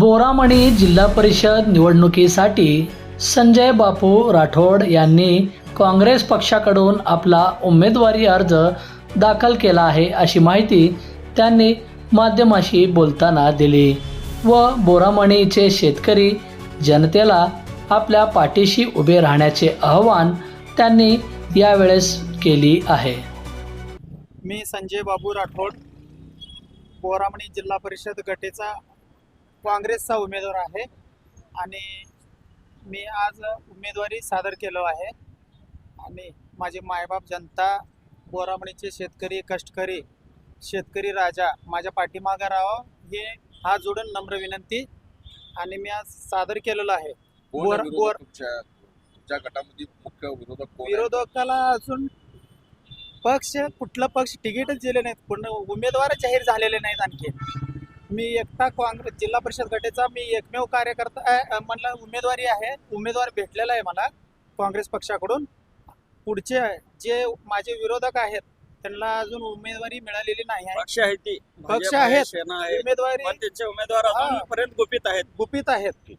बोरामणी जिल्हा परिषद निवडणुकीसाठी संजय बापू राठोड यांनी काँग्रेस पक्षाकडून आपला उमेदवारी अर्ज दाखल केला आहे अशी माहिती त्यांनी माध्यमाशी बोलताना दिली. व बोरामणीचे शेतकरी जनतेला आपल्या पाठीशी उभे राहण्याचे आवाहन त्यांनी यावेळेस केली आहे. मी संजय बाबू राठोड बोरामणी जिल्हा परिषद गटेचा काँग्रेसचा उमेदवार आहे. आणि मी आज उमेदवारी सादर केलो आहे. आणि माझे मायबाप जनता बोरामणीचे शेतकरी कष्टकरी शेतकरी राजा माझ्या पाठीमागं राहावं हे हात जोडून नम्र विनंती. आणि मी आज सादर केलेलं आहे. कोण विरोधक तुमच्या तुमच्या गटामध्ये मुख्य विरोधक कोण आहे? विरोधकाला अजून पक्ष कुठला पक्ष तिकीटच दिले नाहीत. पण उमेदवार जाहीर झालेले नाहीत आणखी. मी एकटा काँग्रेस जिल्हा परिषद गटाचा मी एकमेव कार्यकर्ता आहे, मला उमेदवारी आहे. उमेदवार भेटलेला आहे मला काँग्रेस पक्षाकडून. पुढचे जे माझे विरोधक आहेत त्यांना अजून उमेदवारी मिळालेली नाही आहे. पक्ष आहेत ती. पक्ष भाजप आहे, आहेत. आहे. उमेदवारी त्यांचे उमेदवार हा. अजूनपर्यंत गुपित आहेत. गुपित आहेत.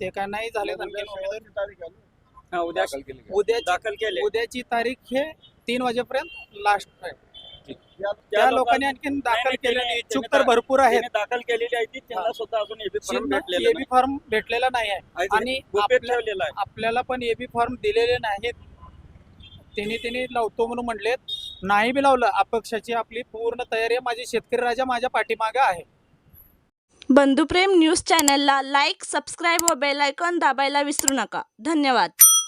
ते काय नाही झाले हा, उद्या दाखल केली का? उद्या दाखल केले उद्याची तारीख हे तीन वाजेपर्यंत लास्ट आहे. त्या लोकांनी आणखीन नाही, दाखल केलेले इच्छुक तर भरपूर आहेत. दाखल केलेली आहे ती त्यांना. सुद्धा अजून एबी फॉर्म भेटलेला एबी फॉर्म भेटलेला नाही आहे. आणि आपल्याला पण एबी फॉर्म दिलेले नाहीत. त्यांनी त्यांनी लावतो म्हणून म्हणलेत नाही बी लावलं. अपक्षाची आपली पूर्ण तयारी आहे. माझी शेतकरी राजा माझ्या पाठीमागे आहे. बंधुप्रेम न्यूज चॅनलला लाईक सबस्क्राईब व बेल आयकॉन दाबायला विसरू नका. धन्यवाद.